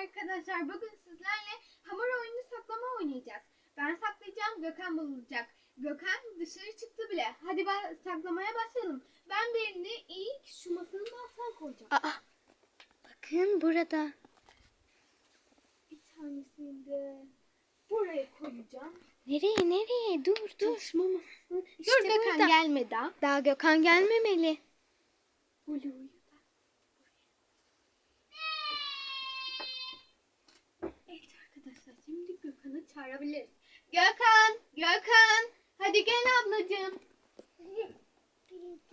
arkadaşlar. Bugün sizlerle hamur oyunu saklama oynayacağız. Ben saklayacağım, Gökhan bulacak. Gökhan dışarı çıktı bile. Hadi ba- saklamaya başlayalım. Ben birini ilk şu masanın altına koyacağım. Aa, bakın burada. Bir tanesini de buraya koyacağım. Nereye nereye? Dur dur. Çalışma masası. İşte Dur Gökhan burada. gelme daha. Daha Gökhan gelmemeli. Blue'yu çağırabiliriz. Gökhan! Gökhan! Hadi gel ablacığım.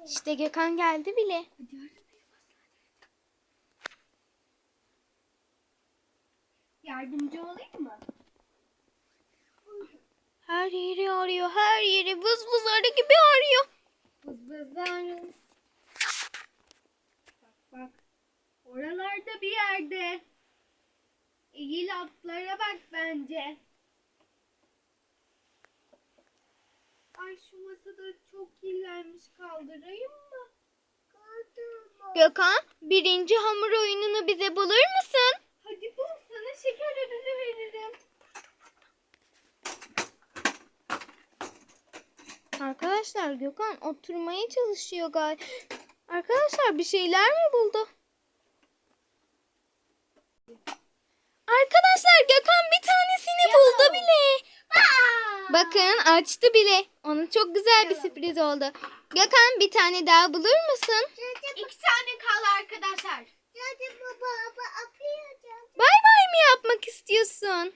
İşte Gökhan geldi bile. Yardımcı olayım mı? Her yeri arıyor, her yeri vız vız arı gibi arıyor. Bız bızlar. Bak bak. Oralarda bir yerde. Eğil atlara bak bence. Ay şu masada çok kirlenmiş kaldırayım mı? Kaldırma. Gökhan, birinci hamur oyununu bize bulur musun? Hadi bul sana şeker ödülü veririm. Arkadaşlar Gökhan oturmaya çalışıyor galiba. Arkadaşlar bir şeyler mi buldu? Arkadaşlar Gökhan Bakın açtı bile. Ona çok güzel bir sürpriz oldu. Gökhan bir tane daha bulur musun? İki tane kaldı arkadaşlar. Bay bay mı yapmak istiyorsun?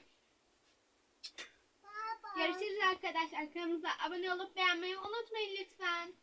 Görüşürüz arkadaşlar. Kanalımıza abone olup beğenmeyi unutmayın lütfen.